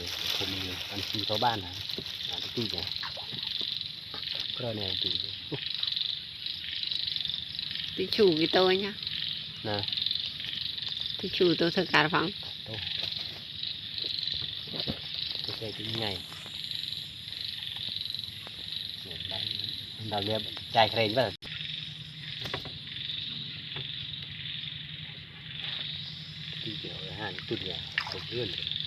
rồi cùng ăn khi có ban hả à cái tui nhỉ cái này tui ติชูกี่ตัวเนี่ย nè ติชูตัวเธอการฟัง đâu cái xe cái ngày đào liệp chạy khen vậy tui kiểu hàng tui nhỉ không lươn Đặt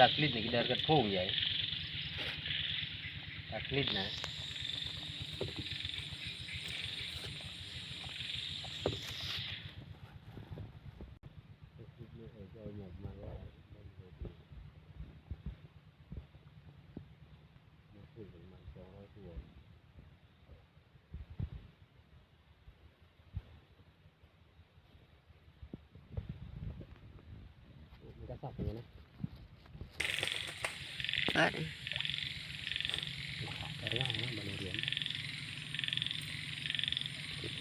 taklid ni kita akan pung ya. Taklid na. sọc này nè ก็ร่างนะบริเวณ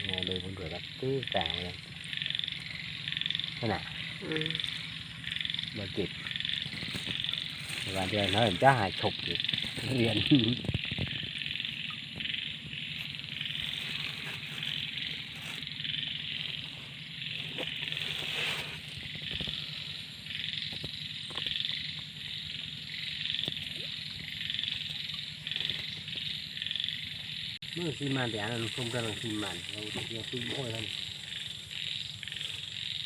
งานเลยบนเกิดแบบตื้อแลงเลยขนาดบริจิตวันเดือนน้อยจะหายฉกเรียน มื่อซีมันแต่อันนั้นคุมกำลังซีมันเราต้องเรียกซีโอ้ยแล้วนี่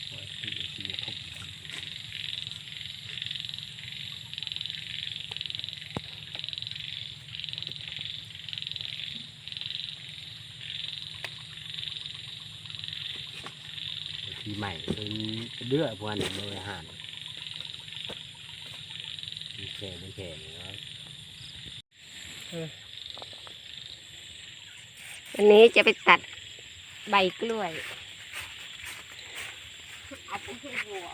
โอ้ยซีซีทบทีใหม่เป็นเดือพวกนี้เลยอหารมีแค่ไม่แค่เลยนะ วันนี้จะไปตัดใบกล้วยเอาไปให้วัว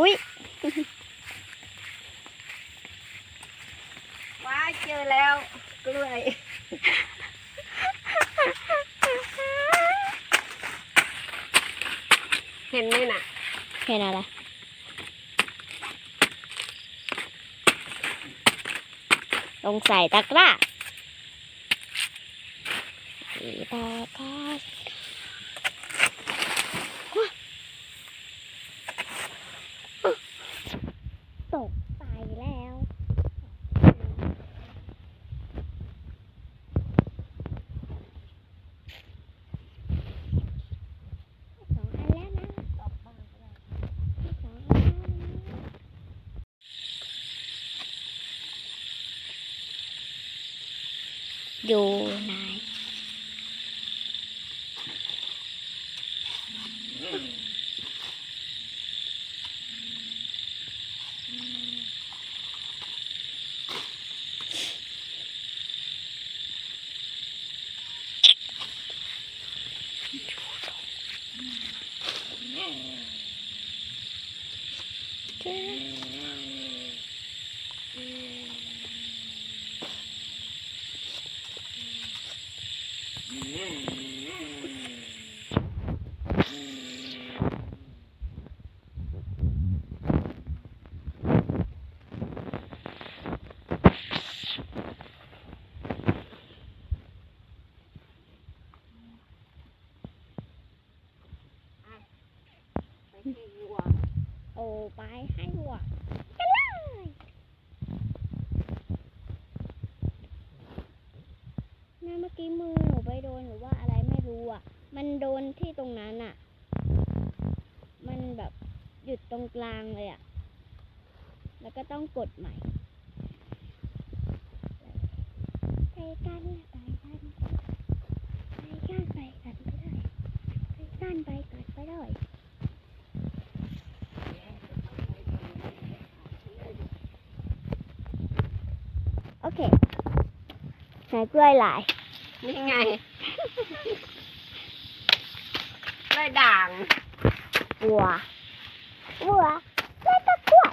อุ้ยว้าเจอแล้วกล้วย เห็นไหมน่ะ เห็นอะไรลงใส่ตะกร้าสี ตกร้าตกไปแล้วสองอันแล้วนะตกบ้างสองอันแล้วนะอยู่ไหนโอ้ ไปให้หัวกันเลยแม่เมื่อกี้มือหนูไปโดนหรือว่าอะไรไม่รู้อะ มันโดนที่ตรงนั้นอะ มันแบบหยุดตรงกลางเลยอะ แล้วก็ต้องกดใหม่ไปกันไปกันไปกันไปกันไปเลยไปกันไปกันไปเลยโอเค ไหนกล้วยหลาย นี่ไงกล้วยด่างวัววัวแล้วก็กล้วย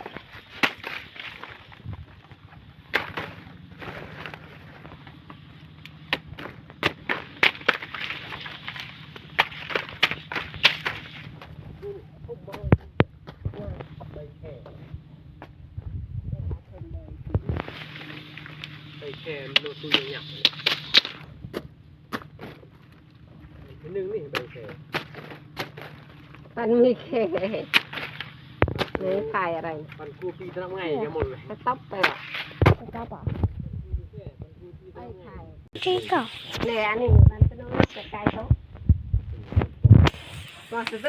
ดูหยับทีนึงนี่ไปเสมันมีแค่ไหนถ่ายอะไรปันกูปีทำไงจะหมดเลยจะต๊อปไปหรอจะกลับเหรอไม่ถ่ายที่ก่อนเนี่ยอันนี้มันเป็นน้องสกายเขาบอกสุด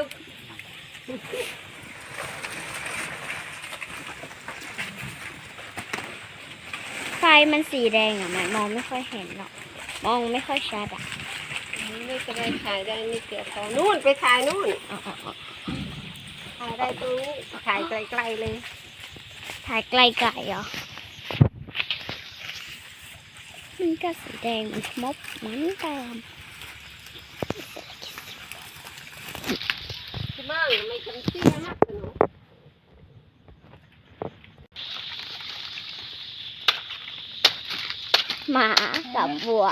ไฟมันสีแดงอะมันมองไม่ค่อยเห็นหรอกมองไม่ค่อยชัดอะนี่ก็ได้ถ่ายได้นี่เกี่ยวกับนู่นไปถ่ายนู่นอ๋ออ๋ออ๋อถ่ายได้ตรงนี้ถ่ายไกลๆเลยถ่ายไกลๆเหรอมันก็สีแดงเหมันมบเหมือนกันที่มั่งไม่จำเตี้ยมาก หมากับวัว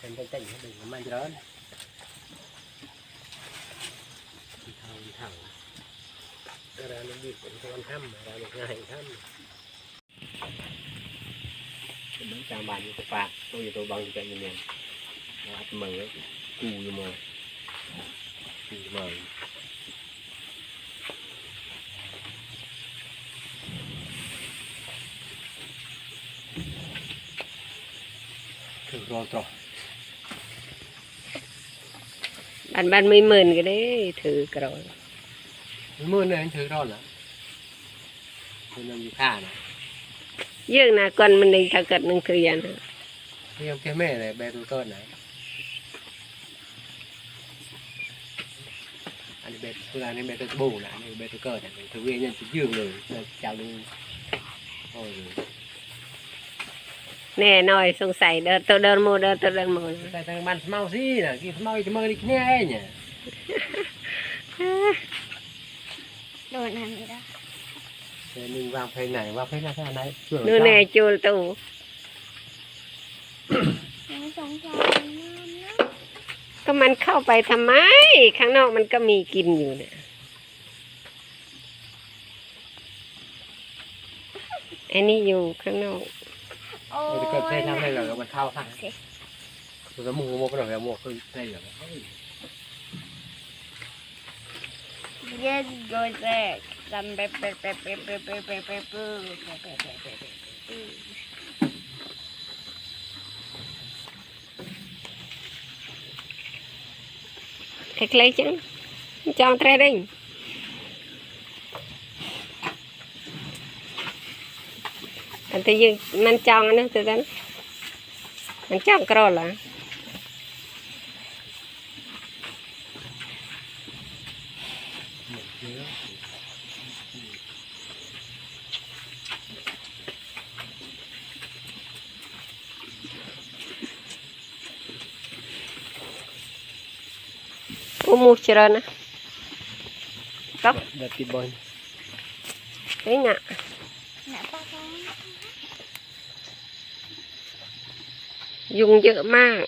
เป็น cái tỉnh nó đừng có mạnh lớn มันร้อนทางทางร้านนี้บีบเป็นคนทำกร้านง่ายทำมันจางบานอยู่ตัวปากตัวอยู่ตัวบังอยู่ใจเย็นๆนะครับมือกูอยู่มือกูมือถึงรอต่อ bạn bạn mấy mờn cái đấy thử cả rồi mấy mờn này anh thử rồi nè Mình làm gì khả nè dương là con mình định thảo cật nâng thử vậy nè thì ông kia mẹ này bé tôi con này. Anh bé tụi anh em tôi bù này anh bé tôi cờ này thử về nhân chỉ dương rồi chào luôn. Rồi. แค่แม่เลยแบตูเตอร์ไหนอันนี้เบสคืออันนี้เบสบูนะอันนี้เบสเกอร์เนี่ยถือเวียนยันจะยืงเลยเจ้าดูโอ้ยแน่หน่อยสงสัยเดินตัวเดินโมเดินตัวเดินโมนะแต่ทางบ้านสมาสินะกินสมาอีกมือนี่แค่เนี่ยโดนอันนี้ได้เดี๋ยวนึงวางเพลงไหนวางเพลงไหนแค่ไหนช่วยนู่นแน่จูลตูสงสารน้ำนะก็มันเข้าไปทำไม ข้างนอกมันก็มีกินอยู่เนี่ยอันนี้อยู่ข้างนอก โอ้เบสเกอร์เพลงยทำอะไรเหรอมันเข้าข้างตัวมูมูก็หน่อยมูคือเพลงเหรอเย็นโดนแรกจำไปไปไปไปไปไปไปไปไปไปเล็กๆจังจอง tre đinh ទៅយើងមិនចង់ណាទៅទៅមិនចង់ក្រឡាអូមូច្រើនណាតោះដល់ទីបងវិញណា ยุงเยอะมาก